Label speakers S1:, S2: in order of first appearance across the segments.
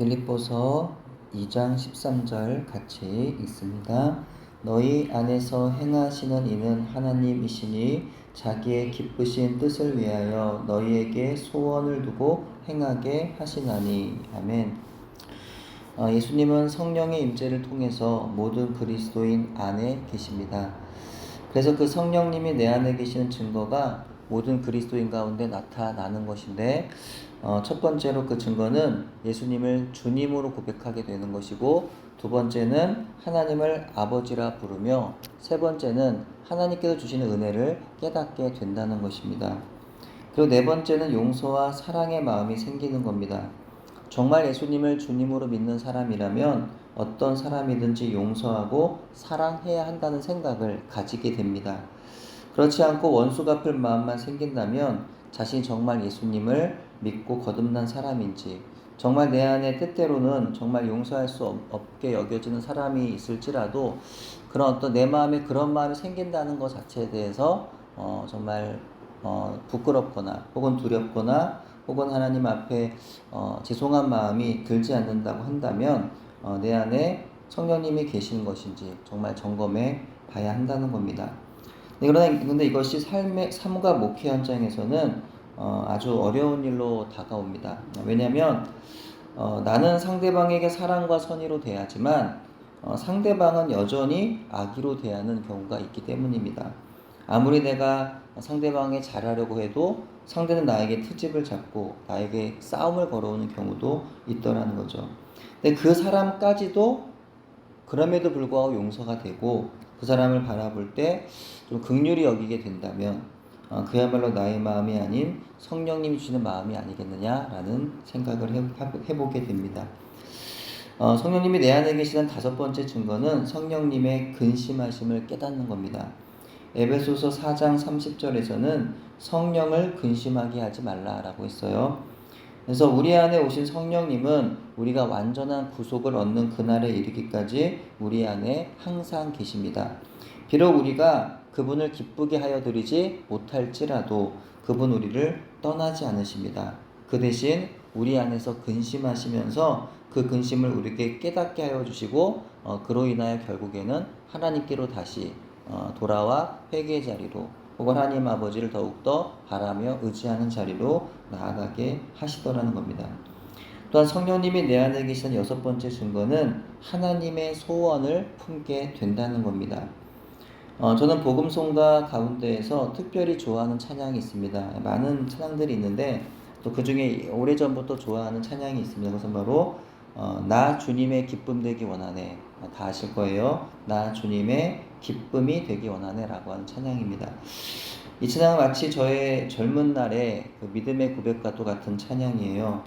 S1: 빌립보서 2장 13절 같이 읽습니다. 너희 안에서 행하시는 이는 하나님이시니 자기의 기쁘신 뜻을 위하여 너희에게 소원을 두고 행하게 하시나니 아멘. 어, 예수님은 성령의 임재를 통해서 모든 그리스도인 안에 계십니다. 그래서 그 성령님이 내 안에 계시는 증거가 모든 그리스도인 가운데 나타나는 것인데 어, 첫 번째로 그 증거는 예수님을 주님으로 고백하게 되는 것이고 두 번째는 하나님을 아버지라 부르며 세 번째는 하나님께서 주시는 은혜를 깨닫게 된다는 것입니다. 그리고 네 번째는 용서와 사랑의 마음이 생기는 겁니다. 정말 예수님을 주님으로 믿는 사람이라면 어떤 사람이든지 용서하고 사랑해야 한다는 생각을 가지게 됩니다. 그렇지 않고 원수 갚을 마음만 생긴다면 자신이 정말 예수님을 믿고 거듭난 사람인지 정말 내 안에 때때로는 정말 용서할 수 없게 여겨지는 사람이 있을지라도 그런 어떤 내 마음에 그런 마음이 생긴다는 것 자체에 대해서 어, 정말 어, 부끄럽거나 혹은 두렵거나 혹은 하나님 앞에 어, 죄송한 마음이 들지 않는다고 한다면 어, 내 안에 성령님이 계시는 것인지 정말 점검해 봐야 한다는 겁니다. 네, 그러나 근데 이것이 삶의 삶과 목회 현장에서는 어, 아주 어려운 일로 다가옵니다. 왜냐하면 어, 나는 상대방에게 사랑과 선의로 대하지만 어, 상대방은 여전히 악의로 대하는 경우가 있기 때문입니다. 아무리 내가 상대방에 잘하려고 해도 상대는 나에게 트집을 잡고 나에게 싸움을 걸어오는 경우도 있더라는 거죠. 근데 그 사람까지도 그럼에도 불구하고 용서가 되고 그 사람을 바라볼 때 좀 극률이 여기게 된다면 어, 그야말로 나의 마음이 아닌 성령님이 주시는 마음이 아니겠느냐라는 생각을 해, 보게 됩니다. 어, 성령님이 내 안에 계시는 다섯 번째 증거는 성령님의 근심하심을 깨닫는 겁니다. 에베소서 4장 30절에서는 성령을 근심하게 하지 말라라고 했어요. 그래서 우리 안에 오신 성령님은 우리가 완전한 구속을 얻는 그날에 이르기까지 우리 안에 항상 계십니다. 비록 우리가 그분을 기쁘게 하여 드리지 못할지라도 그분 우리를 떠나지 않으십니다. 그 대신 우리 안에서 근심하시면서 그 근심을 우리에게 깨닫게 하여 주시고 어, 그로 인하여 결국에는 하나님께로 다시 어, 돌아와 회개의 자리로 혹은 하나님 아버지를 더욱더 바라며 의지하는 자리로 나아가게 하시더라는 겁니다. 또한 성령님이 내 안에 계시는 여섯 번째 증거는 하나님의 소원을 품게 된다는 겁니다. 어, 저는 복음송가 가운데에서 특별히 좋아하는 찬양이 있습니다. 많은 찬양들이 있는데 또 그 중에 오래전부터 좋아하는 찬양이 있습니다. 그것은 바로 어, 나 주님의 기쁨 되기 원하네. 다 아실 거예요. 나 주님의 기쁨이 되기 원하네 라고 하는 찬양입니다. 이 찬양은 마치 저의 젊은 날의 그 믿음의 고백과 또 같은 찬양이에요.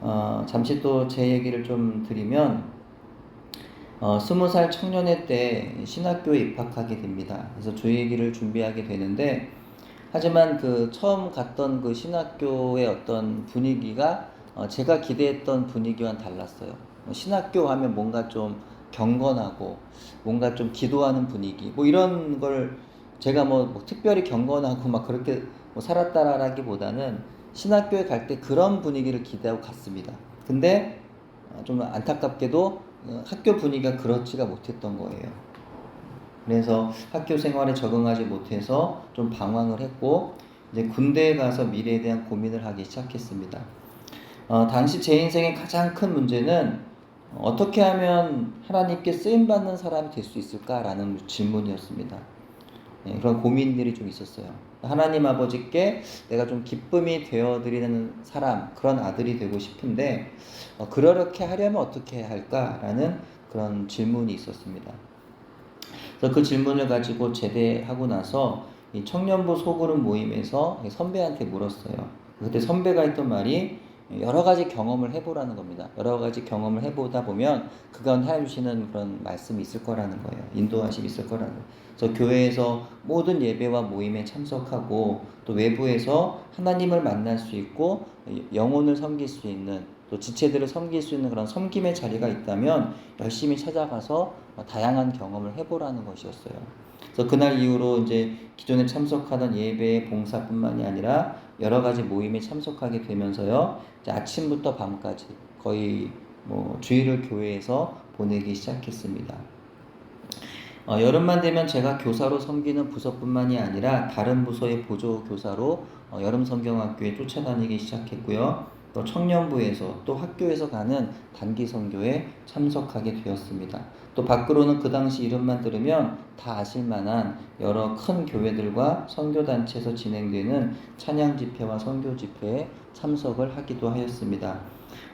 S1: 어, 잠시 또 제 얘기를 좀 드리면 어, 스무 살 청년회 때 신학교에 입학하게 됩니다. 그래서 조예기를 준비하게 되는데 하지만 그 처음 갔던 그 신학교의 어떤 분위기가 어, 제가 기대했던 분위기와는 달랐어요. 뭐 신학교 하면 뭔가 좀 경건하고 뭔가 좀 기도하는 분위기 뭐 이런 걸 제가 뭐, 뭐 특별히 경건하고 막 그렇게 뭐 살았다라기보다는 신학교에 갈 때 그런 분위기를 기대하고 갔습니다. 근데 어, 좀 안타깝게도 어, 학교 분위기가 그렇지가 못했던 거예요. 그래서 학교 생활에 적응하지 못해서 좀 방황을 했고 이제 군대에 가서 미래에 대한 고민을 하기 시작했습니다. 어, 당시 제 인생의 가장 큰 문제는 어떻게 하면 하나님께 쓰임 받는 사람이 될 수 있을까라는 질문이었습니다. 네, 그런 고민들이 좀 있었어요. 하나님 아버지께 내가 좀 기쁨이 되어 드리는 사람, 그런 아들이 되고 싶은데, 어, 그렇게 하려면 어떻게 할까라는 그런 질문이 있었습니다. 그래서 그 질문을 가지고 제대하고 나서 이 청년부 소그룹 모임에서 선배한테 물었어요. 그때 선배가 했던 말이 여러 가지 경험을 해보라는 겁니다. 여러 가지 경험을 해보다 보면 그간 해주시는 그런 말씀이 있을 거라는 거예요. 인도하심이 있을 거라는. 그래서 교회에서 모든 예배와 모임에 참석하고 또 외부에서 하나님을 만날 수 있고 영혼을 섬길 수 있는 또 지체들을 섬길 수 있는 그런 섬김의 자리가 있다면 열심히 찾아가서 다양한 경험을 해보라는 것이었어요. 그래서 그날 이후로 이제 기존에 참석하던 예배의 봉사뿐만이 아니라 여러 가지 모임에 참석하게 되면서요. 아침부터 밤까지 거의 뭐 주일을 교회에서 보내기 시작했습니다. 어, 여름만 되면 제가 교사로 섬기는 부서뿐만이 아니라 다른 부서의 보조 교사로 어, 여름 성경학교에 쫓아다니기 시작했고요. 또 청년부에서 또 학교에서 가는 단기 선교에 참석하게 되었습니다. 또 밖으로는 그 당시 이름만 들으면 다 아실 만한 여러 큰 교회들과 선교 단체에서 진행되는 찬양 집회와 선교 집회에 참석을 하기도 하였습니다.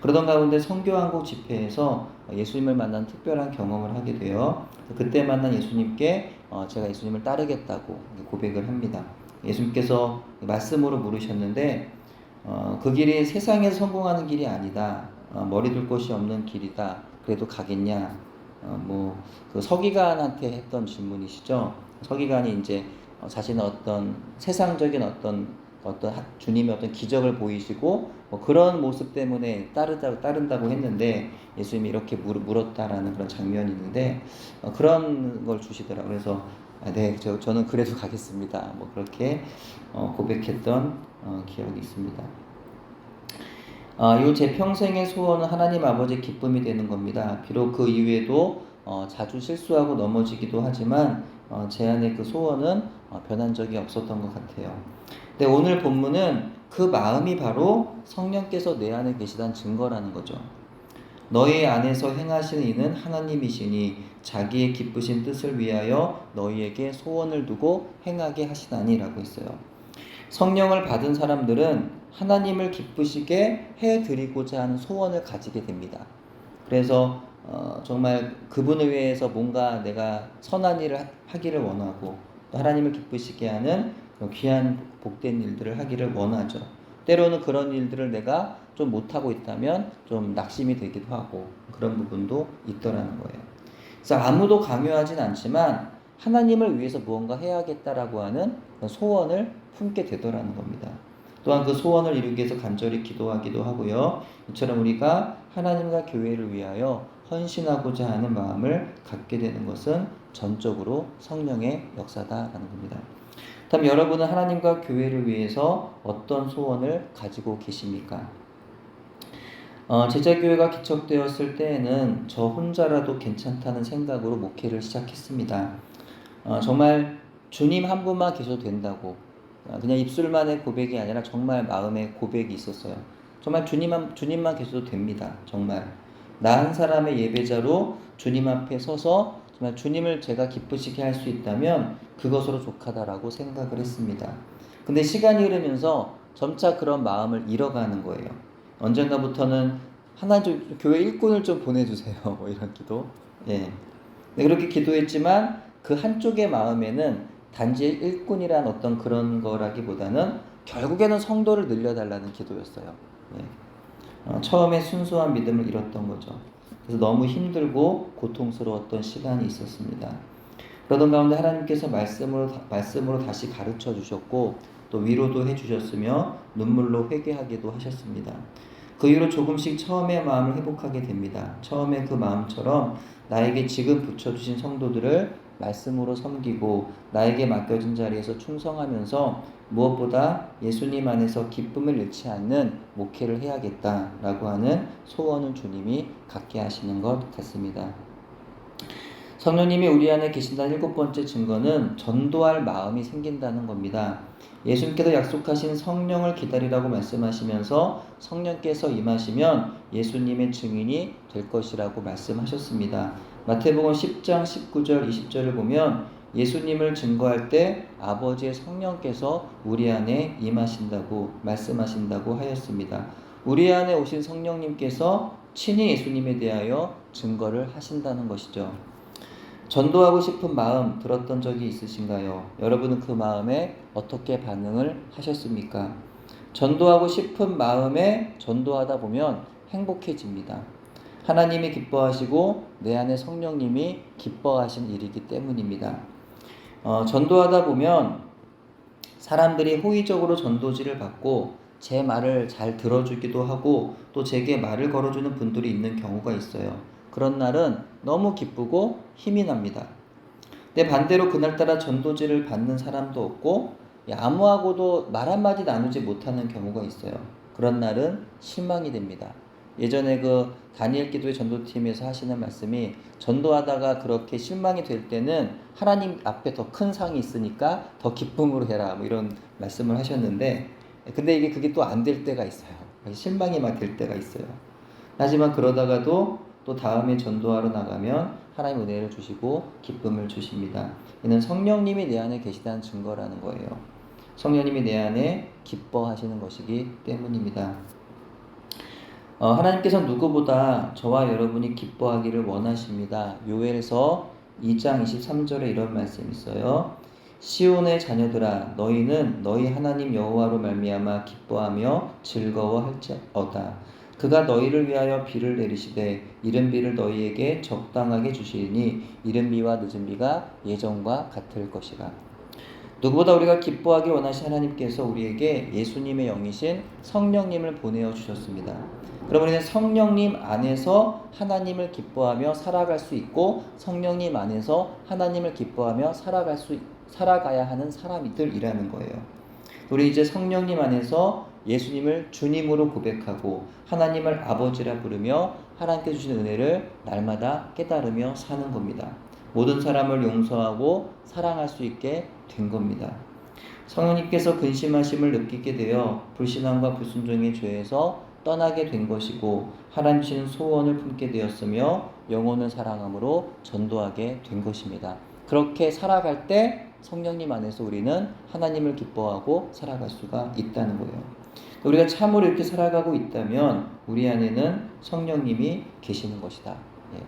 S1: 그러던 가운데 선교한국 집회에서 예수님을 만난 특별한 경험을 하게 되어 그때 만난 예수님께 어, 제가 예수님을 따르겠다고 고백을 합니다. 예수님께서 말씀으로 물으셨는데 어, 그 길이 세상에서 성공하는 길이 아니다. 어, 머리 둘 곳이 없는 길이다. 그래도 가겠냐? 어, 뭐그 서기관한테 했던 질문이시죠. 서기관이 이제 어, 자신의 어떤 세상적인 어떤 어떤 하- 주님의 어떤 기적을 보이시고 뭐 그런 모습 때문에 따르다 따른다고 했는데 예수님이 이렇게 물, 물었다라는 그런 장면이 있는데 어, 그런 걸 주시더라고요. 그래서 아, 네, 저, 저는 그래도 가겠습니다. 뭐 그렇게 어, 고백했던 어, 기억이 있습니다. 아, 이제 평생의 소원은 하나님 아버지의 기쁨이 되는 겁니다. 비록 그 이후에도 어, 자주 실수하고 넘어지기도 하지만 어, 제 안에 그 소원은 어, 변한 적이 없었던 것 같아요. 근데 오늘 본문은 그 마음이 바로 성령께서 내 안에 계시다는 증거라는 거죠. 너희 안에서 행하시는 이는 하나님이시니 자기의 기쁘신 뜻을 위하여 너희에게 소원을 두고 행하게 하시나니라고 했어요. 성령을 받은 사람들은 하나님을 기쁘시게 해 드리고자 하는 소원을 가지게 됩니다. 그래서 어, 정말 그분을 위해서 뭔가 내가 선한 일을 하- 하기를 원하고 또 하나님을 기쁘시게 하는 귀한 복된 일들을 하기를 원하죠. 때로는 그런 일들을 내가 좀 못하고 있다면 좀 낙심이 되기도 하고 그런 부분도 있더라는 거예요. 그래서 아무도 강요하진 않지만 하나님을 위해서 무언가 해야겠다라고 하는 소원을 품게 되더라는 겁니다. 또한 그 소원을 이루기 위해서 간절히 기도하기도 하고요. 이처럼 우리가 하나님과 교회를 위하여 헌신하고자 하는 마음을 갖게 되는 것은 전적으로 성령의 역사다라는 겁니다. 다음 여러분은 하나님과 교회를 위해서 어떤 소원을 가지고 계십니까? 어, 제자교회가 기척되었을 때에는 저 혼자라도 괜찮다는 생각으로 목회를 시작했습니다. 어, 정말 주님 한 분만 계셔도 된다고 어, 그냥 입술만의 고백이 아니라 정말 마음의 고백이 있었어요. 정말 주님만 주님만 계셔도 됩니다. 정말 나 한 사람의 예배자로 주님 앞에 서서 정말 주님을 제가 기쁘시게 할 수 있다면 그것으로 족하다라고 생각을 했습니다. 근데 시간이 흐르면서 점차 그런 마음을 잃어가는 거예요. 언젠가부터는 하나님 좀 교회 일꾼을 좀 보내주세요. 뭐 이런 기도. 예. 네, 그렇게 기도했지만 그 한쪽의 마음에는 단지 일꾼이란 어떤 그런 거라기보다는 결국에는 성도를 늘려달라는 기도였어요. 예. 어, 처음에 순수한 믿음을 잃었던 거죠. 그래서 너무 힘들고 고통스러웠던 시간이 있었습니다. 그러던 가운데 하나님께서 말씀으로 말씀으로 다시 가르쳐 주셨고 또 위로도 해 주셨으며 눈물로 회개하기도 하셨습니다. 그 이후로 조금씩 처음의 마음을 회복하게 됩니다. 처음에 그 마음처럼 나에게 지금 붙여주신 성도들을 말씀으로 섬기고 나에게 맡겨진 자리에서 충성하면서 무엇보다 예수님 안에서 기쁨을 잃지 않는 목회를 해야겠다라고 하는 소원을 주님이 갖게 하시는 것 같습니다. 성령님이 우리 안에 계신다는 일곱 번째 증거는 전도할 마음이 생긴다는 겁니다. 예수님께서 약속하신 성령을 기다리라고 말씀하시면서 성령께서 임하시면 예수님의 증인이 될 것이라고 말씀하셨습니다. 마태복음 10장 19절 20절을 보면 예수님을 증거할 때 아버지의 성령께서 우리 안에 임하신다고 말씀하신다고 하였습니다. 우리 안에 오신 성령님께서 친히 예수님에 대하여 증거를 하신다는 것이죠. 전도하고 싶은 마음 들었던 적이 있으신가요? 여러분은 그 마음에 어떻게 반응을 하셨습니까? 전도하고 싶은 마음에 전도하다 보면 행복해집니다. 하나님이 기뻐하시고 내 안에 성령님이 기뻐하신 일이기 때문입니다. 어, 전도하다 보면 사람들이 호의적으로 전도지를 받고 제 말을 잘 들어주기도 하고 또 제게 말을 걸어주는 분들이 있는 경우가 있어요. 그런 날은 너무 기쁘고 힘이 납니다. 근데 반대로 그날따라 전도지를 받는 사람도 없고 이 아무하고도 말 한마디 나누지 못하는 경우가 있어요. 그런 날은 실망이 됩니다. 예전에 그 다니엘 기도의 전도팀에서 하시는 말씀이 전도하다가 그렇게 실망이 될 때는 하나님 앞에 더 큰 상이 있으니까 더 기쁨으로 해라 뭐 이런 말씀을 하셨는데 근데 이게 그게 또 안 될 때가 있어요. 실망이 막 될 때가 있어요. 하지만 그러다가도 또 다음에 전도하러 나가면 하나님 은혜를 주시고 기쁨을 주십니다. 이는 성령님이 내 안에 계시다는 증거라는 거예요. 성령님이 내 안에 기뻐하시는 것이기 때문입니다. 어, 하나님께서 누구보다 저와 여러분이 기뻐하기를 원하십니다. 요엘서 2장 23절에 이런 말씀이 있어요. 시온의 자녀들아 너희는 너희 하나님 여호와로 말미암아 기뻐하며 즐거워할지어다. 그가 너희를 위하여 비를 내리시되 이른 비를 너희에게 적당하게 주시니 이른 비와 늦은 비가 예전과 같을 것이라. 누구보다 우리가 기뻐하기 원하신 하나님께서 우리에게 예수님의 영이신 성령님을 보내어 주셨습니다. 그럼 우리는 성령님 안에서 하나님을 기뻐하며 살아갈 수 있고 성령님 안에서 하나님을 기뻐하며 살아갈 수 살아가야 하는 사람들이라는 거예요. 우리 이제 성령님 안에서 예수님을 주님으로 고백하고 하나님을 아버지라 부르며 하나님께 주신 은혜를 날마다 깨달으며 사는 겁니다. 모든 사람을 용서하고 사랑할 수 있게 된 겁니다. 성령님께서 근심하심을 느끼게 되어 불신앙과 불순종의 죄에서 떠나게 된 것이고 하나님 주신 소원을 품게 되었으며 영혼을 사랑함으로 전도하게 된 것입니다. 그렇게 살아갈 때 성령님 안에서 우리는 하나님을 기뻐하고 살아갈 수가 있다는 거예요. 우리가 참으로 이렇게 살아가고 있다면 우리 안에는 성령님이 계시는 것이다. 예.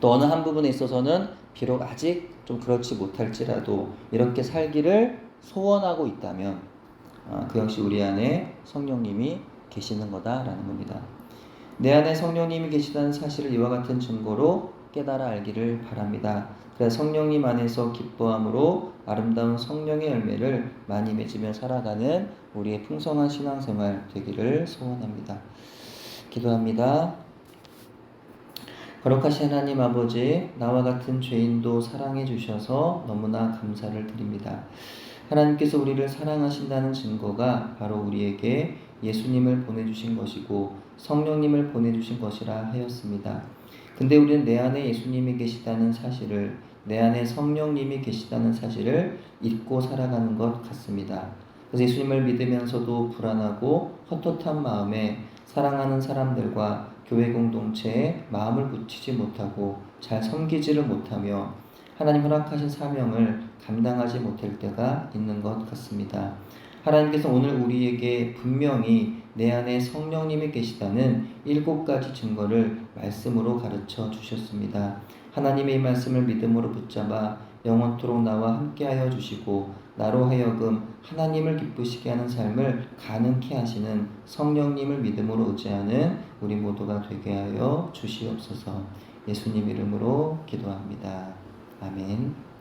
S1: 또 어느 한 부분에 있어서는 비록 아직 좀 그렇지 못할지라도 이렇게 살기를 소원하고 있다면 아, 그 역시 우리 안에 성령님이 계시는 거다라는 겁니다. 내 안에 성령님이 계시다는 사실을 이와 같은 증거로 깨달아 알기를 바랍니다. 그래서 성령님 안에서 기뻐함으로 아름다운 성령의 열매를 많이 맺으며 살아가는 우리의 풍성한 신앙생활 되기를 소원합니다. 기도합니다. 거룩하신 하나님 아버지, 나와 같은 죄인도 사랑해 주셔서 너무나 감사를 드립니다. 하나님께서 우리를 사랑하신다는 증거가 바로 우리에게 예수님을 보내주신 것이고 성령님을 보내주신 것이라 하였습니다. 근데 우리는 내 안에 예수님이 계시다는 사실을 내 안에 성령님이 계시다는 사실을 잊고 살아가는 것 같습니다. 그래서 예수님을 믿으면서도 불안하고 헛헛한 마음에 사랑하는 사람들과 교회 공동체에 마음을 붙이지 못하고 잘 섬기지를 못하며 하나님 허락하신 사명을 감당하지 못할 때가 있는 것 같습니다. 하나님께서 오늘 우리에게 분명히 내 안에 성령님이 계시다는 일곱 가지 증거를 말씀으로 가르쳐 주셨습니다. 하나님의 말씀을 믿음으로 붙잡아 영원토록 나와 함께하여 주시고 나로 하여금 하나님을 기쁘시게 하는 삶을 가능케 하시는 성령님을 믿음으로 의지하는 우리 모두가 되게 하여 주시옵소서. 예수님 이름으로 기도합니다. 아멘.